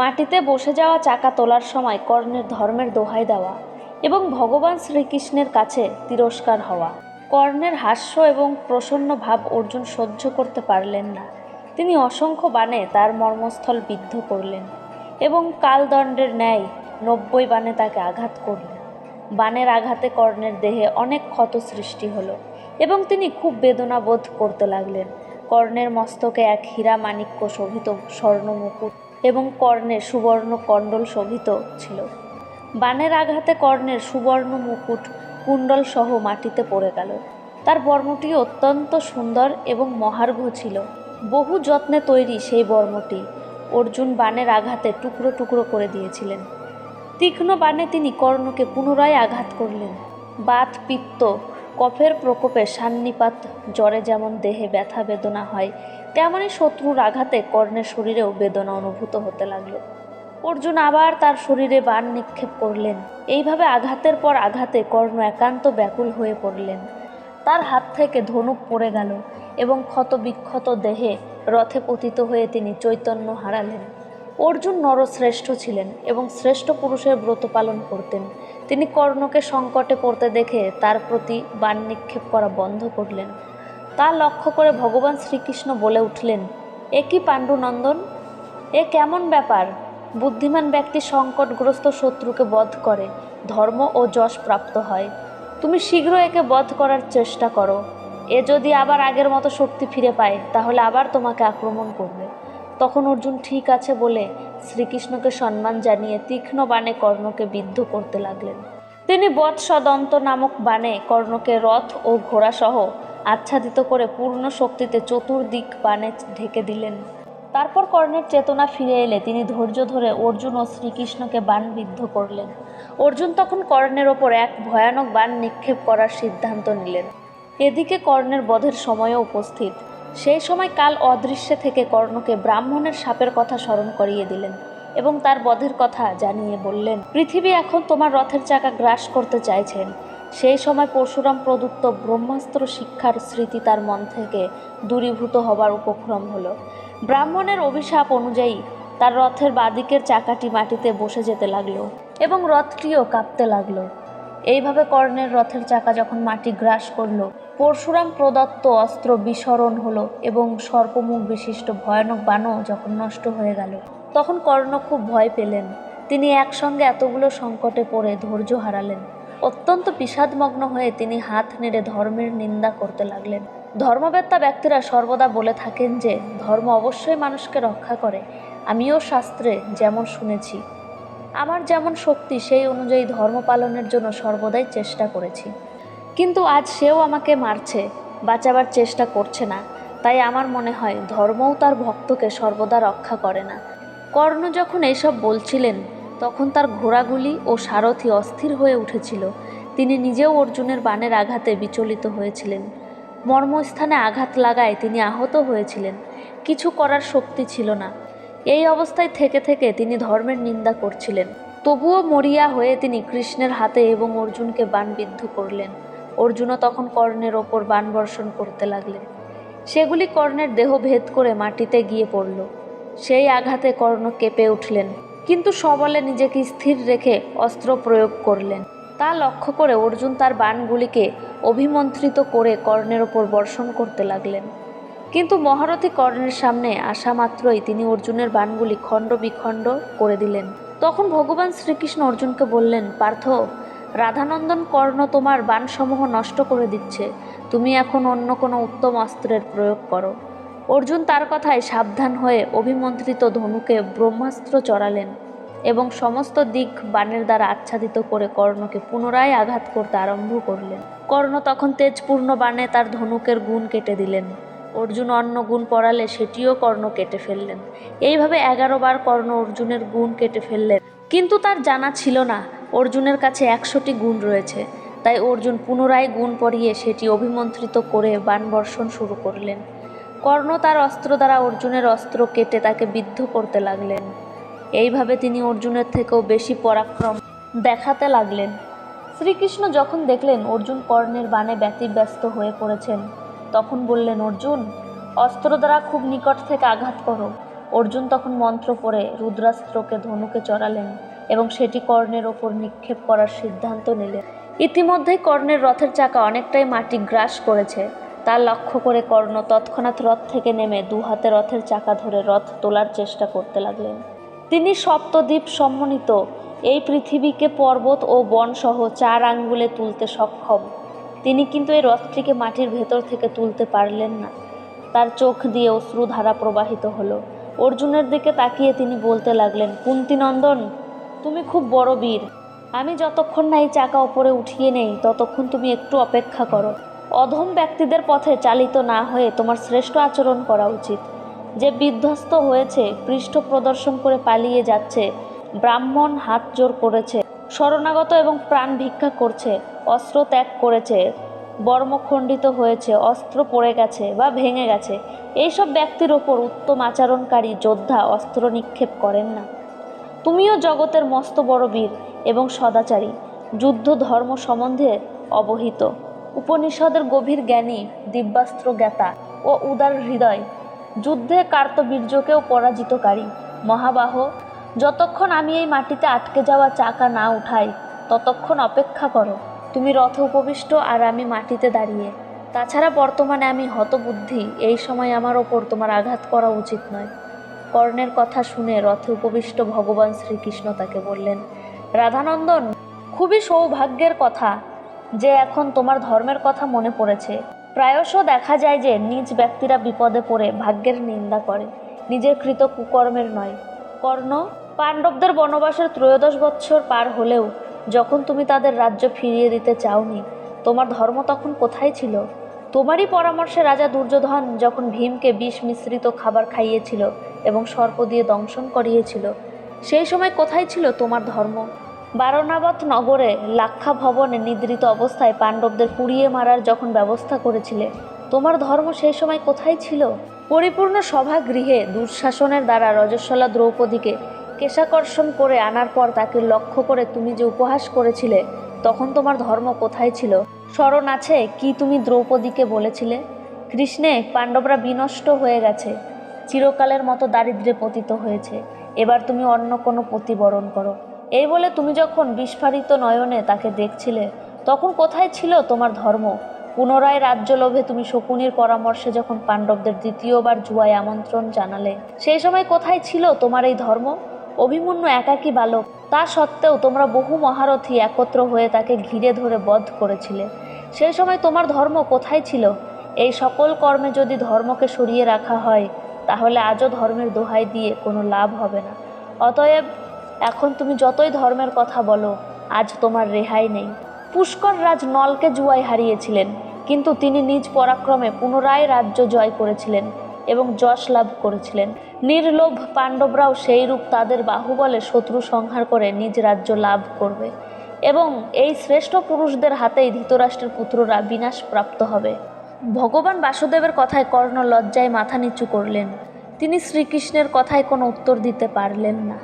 মাটিতে বসে যাওয়া চাকা তোলার সময় কর্ণের ধর্মের দোহাই দেওয়া এবং ভগবান শ্রীকৃষ্ণের কাছে তিরস্কার হওয়া। কর্ণের হাস্য এবং প্রসন্ন ভাব অর্জুন সহ্য করতে পারলেন না। তিনি অসংখ্য বাণে তার মর্মস্থল বিদ্ধ করলেন এবং কালদণ্ডের ন্যায় নব্বই বাণে তাকে আঘাত করলেন। বাণের আঘাতে কর্ণের দেহে অনেক ক্ষত সৃষ্টি হলো এবং তিনি খুব বেদনা বোধ করতে লাগলেন। কর্ণের মস্তকে এক হীরা মাণিক্য শোভিত স্বর্ণ মুকুট এবং কর্ণে সুবর্ণ কণ্ডল শোভিত ছিল। বাণের আঘাতে কর্ণের সুবর্ণ মুকুট কুণ্ডল সহ মাটিতে পড়ে গেল। তার বর্মটি অত্যন্ত সুন্দর এবং মহার্ঘ ছিল। বহু যত্নে তৈরি সেই বর্মটি অর্জুন বাণের আঘাতে টুকরো টুকরো করে দিয়েছিলেন। তীক্ষ্ণ বাণে তিনি কর্ণকে পুনরায় আঘাত করলেন। বাত, পিত্ত, কফের প্রকোপে সান্নিপাত, জ্বরে যেমন দেহে ব্যথা বেদনা হয় তেমনই শত্রুর আঘাতে কর্ণের শরীরেও বেদনা অনুভূত হতে লাগল। অর্জুন আবার তার শরীরে বাণ নিক্ষেপ করলেন। এইভাবে আঘাতের পর আঘাতে কর্ণ একান্ত ব্যাকুল হয়ে পড়লেন। তার হাত থেকে ধনুক পড়ে গেল এবং ক্ষত বিক্ষত দেহে রথে পতিত হয়ে তিনি চৈতন্য হারালেন। অর্জুন নরশ্রেষ্ঠ ছিলেন এবং শ্রেষ্ঠ পুরুষের ব্রত পালন করতেন। তিনি কর্ণকে সংকটে পড়তে দেখে তার প্রতি বাণ নিক্ষেপ করা বন্ধ করলেন। তা লক্ষ্য করে ভগবান শ্রীকৃষ্ণ বলে উঠলেন, এ কি পাণ্ডুনন্দন? এ কেমন ব্যাপার? বুদ্ধিমান ব্যক্তি সংকটগ্রস্ত শত্রুকে বধ করে, ধর্ম ও যশ প্রাপ্ত হয়। তুমি শীঘ্র একে বধ করার চেষ্টা করো। এ যদি আবার আগের মতো শক্তি ফিরে পায়, তাহলে আবার তোমাকে আক্রমণ করবে তখন অর্জুন ঠিক আছে বলে শ্রীকৃষ্ণকে সম্মান জানিয়ে তীক্ষ্ণ বাণে কর্ণকে বিদ্ধ করতে লাগলেন। তিনি বৎসদন্ত নামক বাণে কর্ণকে রথ ও ঘোড়াসহ আচ্ছাদিত করে পূর্ণ শক্তিতে চতুর্দিক বাণে ঢেকে দিলেন। তারপর কর্ণের চেতনা ফিরে এলে তিনি ধৈর্য ধরে অর্জুন ও শ্রীকৃষ্ণকে বাণ বিদ্ধ করলেন। অর্জুন তখন কর্ণের ওপর এক ভয়ানক বাণ নিক্ষেপ করার সিদ্ধান্ত নিলেন। এদিকে কর্ণের বধের সময়ও উপস্থিত। সেই সময় কাল অদৃশ্যে থেকে কর্ণকে ব্রাহ্মণের সাপের কথা স্মরণ করিয়ে দিলেন এবং তার বধের কথা জানিয়ে বললেন, পৃথিবী এখন তোমার রথের চাকা গ্রাস করতে চাইছেন। সেই সময় পরশুরাম প্রদত্ত ব্রহ্মাস্ত্র শিক্ষার স্মৃতি তার মন থেকে দূরীভূত হবার উপক্রম হলো। ব্রাহ্মণের অভিশাপ অনুযায়ী তার রথের বাদিকের চাকাটি মাটিতে বসে যেতে লাগল এবং রথটিও কাঁপতে লাগল। এইভাবে কর্ণের রথের চাকা যখন মাটি গ্রাস করল, পরশুরাম প্রদত্ত অস্ত্র বিসরণ হলো এবং সর্পমুখ বিশিষ্ট ভয়ানক বাণও যখন নষ্ট হয়ে গেল, তখন কর্ণ খুব ভয় পেলেন। তিনি একসঙ্গে এতগুলো সংকটে পড়ে ধৈর্য হারালেন। অত্যন্ত বিষাদমগ্ন হয়ে তিনি হাত নেড়ে ধর্মের নিন্দা করতে লাগলেন। ধর্মবেত্তা ব্যক্তিরা সর্বদা বলে থাকেন যে, ধর্ম অবশ্যই মানুষকে রক্ষা করে। আমিও শাস্ত্রে যেমন শুনেছি, আমার যেমন শক্তি, সেই অনুযায়ী ধর্ম পালনের জন্য সর্বদাই চেষ্টা করেছি। কিন্তু আজ সেও আমাকে মারছে, বাঁচাবার চেষ্টা করছে না। তাই আমার মনে হয়, ধর্মও তার ভক্তকে সর্বদা রক্ষা করে না। কর্ণ যখন এইসব বলছিলেন তখন তার ঘোড়াগুলি ও সারথি অস্থির হয়ে উঠেছিল। তিনি নিজেও অর্জুনের বাণের আঘাতে বিচলিত হয়েছিলেন। মর্মস্থানে আঘাত লাগায় তিনি আহত হয়েছিলেন। কিছু করার শক্তি ছিল না। এই অবস্থায় থেকে থেকে তিনি ধর্মের নিন্দা করছিলেন। তবুও মরিয়া হয়ে তিনি কৃষ্ণের হাতে এবং অর্জুনকে বাণবিদ্ধ করলেন। অর্জুনও তখন কর্ণের ওপর বাণ বর্ষণ করতে লাগলেন। সেগুলি কর্ণের দেহ ভেদ করে মাটিতে গিয়ে পড়ল। সেই আঘাতে কর্ণ কেঁপে উঠলেন। কিন্তু সবলে নিজেকে স্থির রেখে অস্ত্র প্রয়োগ করলেন। তা লক্ষ্য করে অর্জুন তার বাণগুলিকে অভিমন্ত্রিত করে কর্ণের ওপর বর্ষণ করতে লাগলেন। কিন্তু মহারথী কর্ণের সামনে আসা মাত্রই তিনি অর্জুনের বাণগুলি খণ্ড বিখণ্ড করে দিলেন। তখন ভগবান শ্রীকৃষ্ণ অর্জুনকে বললেন, পার্থ, রাধানন্দন কর্ণ তোমার বাণসমূহ নষ্ট করে দিচ্ছে। তুমি এখন অন্য কোনো উত্তম অস্ত্রের প্রয়োগ করো। অর্জুন তার কথায় সাবধান হয়ে অভিমন্ত্রিত ধনুকে ব্রহ্মাস্ত্র চড়ালেন এবং সমস্ত দিক বাণের দ্বারা আচ্ছাদিত করে কর্ণকে পুনরায় আঘাত করতে আরম্ভ করলেন। কর্ণ তখন তেজপূর্ণ বাণে তার ধনুকের গুণ কেটে দিলেন। অর্জুন অন্য গুণ পড়ালে সেটিও কর্ণ কেটে ফেললেন। এইভাবে এগারো বার কর্ণ অর্জুনের গুণ কেটে ফেললেন। কিন্তু তার জানা ছিল না, অর্জুনের কাছে একশোটি গুণ রয়েছে। তাই অর্জুন পুনরায় গুণ পরিয়ে সেটি অভিমন্ত্রিত করে বাণ বর্ষণ শুরু করলেন। কর্ণ তার অস্ত্র দ্বারা অর্জুনের অস্ত্র কেটে তাকে বিদ্ধ করতে লাগলেন। এইভাবে তিনি অর্জুনের থেকেও বেশি পরাক্রম দেখাতে লাগলেন। শ্রীকৃষ্ণ যখন দেখলেন অর্জুন কর্ণের বাণে ব্যতিব্যস্ত হয়ে পড়েছেন, তখন বললেন, অর্জুন, অস্ত্র দ্বারা খুব নিকট থেকে আঘাত করো। অর্জুন তখন মন্ত্র পড়ে রুদ্রাস্ত্রকে ধনুকে চড়ালেন এবং সেটি কর্ণের ওপর নিক্ষেপ করার সিদ্ধান্ত নিলেন। ইতিমধ্যেই কর্ণের রথের চাকা অনেকটাই মাটি গ্রাস করেছে। তার লক্ষ্য করে কর্ণ তৎক্ষণাৎ রথ থেকে নেমে দু হাতে রথের চাকা ধরে রথ তোলার চেষ্টা করতে লাগলেন। তিনি সপ্তদ্বীপ সম্মনিত। এই পৃথিবীকে পর্বত ও বনসহ চার আঙ্গুলে তুলতে সক্ষম। তিনি কিন্তু এই রথটিকে মাটির ভেতর থেকে তুলতে পারলেন না। তার চোখ দিয়ে অশ্রুধারা প্রবাহিত হলো। অর্জুনের দিকে তাকিয়ে তিনি বলতে লাগলেন, কুন্তিনন্দন, তুমি খুব বড় বীর। আমি যতক্ষণ না এই চাকা ওপরে উঠিয়ে নেই, ততক্ষণ তুমি একটু অপেক্ষা করো। অধম ব্যক্তিদের পথে চালিত না হয়ে তোমার শ্রেষ্ঠ আচরণ করা উচিত। যে বিধ্বস্ত হয়েছে, পৃষ্ঠ প্রদর্শন করে পালিয়ে যাচ্ছে, ব্রাহ্মণ হাত জোর করেছে, শরণাগত এবং প্রাণ ভিক্ষা করছে, অস্ত্র ত্যাগ করেছে বর্মখণ্ডিত হয়েছে, অস্ত্র পড়ে গেছে বা ভেঙে গেছে, এইসব ব্যক্তির ওপর উত্তম আচরণকারী যোদ্ধা অস্ত্র নিক্ষেপ করেন না। তুমিও জগতের মস্ত বড় বীর এবং সদাচারী, যুদ্ধ ধর্ম সম্বন্ধে অবহিত। উপনিষদের গভীর জ্ঞানী দিব্যাস্ত্র জ্ঞাতা ও উদার হৃদয়। যুদ্ধে কার্তবীর্যকেও পরাজিতকারী। মহাবাহ, যতক্ষণ আমি এই মাটিতে আটকে যাওয়া চাকা না উঠাই, ততক্ষণ অপেক্ষা করো। তুমি রথ উপবিষ্ট আর আমি মাটিতে দাঁড়িয়ে। তাছাড়া বর্তমানে আমি হতবুদ্ধি, এই সময় আমার ওপর তোমার আঘাত করা উচিত নয়। কর্ণের কথা শুনে রথে উপবিষ্ট ভগবান শ্রীকৃষ্ণ তাকে বললেন, রাধানন্দন, খুবই সৌভাগ্যের কথা। যে এখন তোমার ধর্মের কথা মনে পড়েছে। প্রায়শ দেখা যায় যে নিজ ব্যক্তিরা বিপদে পড়ে, ভাগ্যের নিন্দা করে। নিজের কৃত কুকর্মের নয়। কর্ণ, পাণ্ডবদের বনবাসের ত্রয়োদশ বৎসর পার হলেও যখন তুমি তাদের রাজ্য ফিরিয়ে দিতে চাওনি, তোমার ধর্ম তখন কোথায় ছিল? তোমারই পরামর্শে রাজা দুর্যোধন যখন ভীমকে বিষ মিশ্রিত খাবার খাইয়েছিল এবং সর্প দিয়ে দংশন করিয়েছিল, সেই সময় কোথায় ছিল তোমার ধর্ম? বারণাবত নগরে লাক্ষা ভবনে নিদ্রিত অবস্থায় পাণ্ডবদের পুড়িয়ে মারার যখন ব্যবস্থা করেছিলে, তোমার ধর্ম সেই সময় কোথায় ছিল? পরিপূর্ণ সভা গৃহে দুঃশাসনের দ্বারা রজস্বলা দ্রৌপদীকে কেশাকর্ষণ করে আনার পর তাকে লক্ষ্য করে তুমি যে উপহাস করেছিলে, তখন তোমার ধর্ম কোথায় ছিল? স্মরণ আছে কি তুমি দ্রৌপদীকে বলেছিলে? কৃষ্ণে পাণ্ডবরা বিনষ্ট হয়ে গেছে, চিরকালের মতো দারিদ্র্যে পতিত হয়েছে, এবার তুমি অন্য কোনো প্রতিবরণ করো। এই বলে তুমি যখন বিস্ফারিত নয়নে তাকে দেখছিলে, তখন কোথায় ছিল তোমার ধর্ম? পুনরায় রাজ্য লোভে তুমি শকুনির পরামর্শে যখন পাণ্ডবদের দ্বিতীয়বার জুয়ায় আমন্ত্রণ জানালে, সেই সময় কোথায় ছিল তোমার এই ধর্ম? অভিমন্যু একাকী বালক, তা সত্ত্বেও তোমরা বহু মহারথী একত্র হয়ে তাকে ঘিরে ধরে বধ করেছিলে। সেই সময় তোমার ধর্ম কোথায় ছিল? এই সকল কর্মে যদি ধর্মকে সরিয়ে রাখা হয়, তাহলে আজও ধর্মের দোহাই দিয়ে কোনো লাভ হবে না। অতএব এখন তুমি যতই ধর্মের কথা বলো, আজ তোমার রেহাই নেই। পুষ্কর রাজ নলকে জুয়ায় হারিয়েছিলেন, কিন্তু তিনি নিজ পরাক্রমে পুনরায় রাজ্য জয় করেছিলেন এবং যশ লাভ করেছিলেন। নির্লোভ পাণ্ডবরাও সেই রূপ তাদের বাহুবলে শত্রু সংহার করে নিজ রাজ্য লাভ করবে এবং এই শ্রেষ্ঠ পুরুষদের হাতেই ধৃতরাষ্ট্রের পুত্ররা বিনাশ প্রাপ্ত হবে। ভগবান বাসুদেবের কথায় কর্ণ লজ্জায় মাথা নিচু করলেন। তিনি শ্রীকৃষ্ণের কথায় কোনো উত্তর দিতে পারলেন না।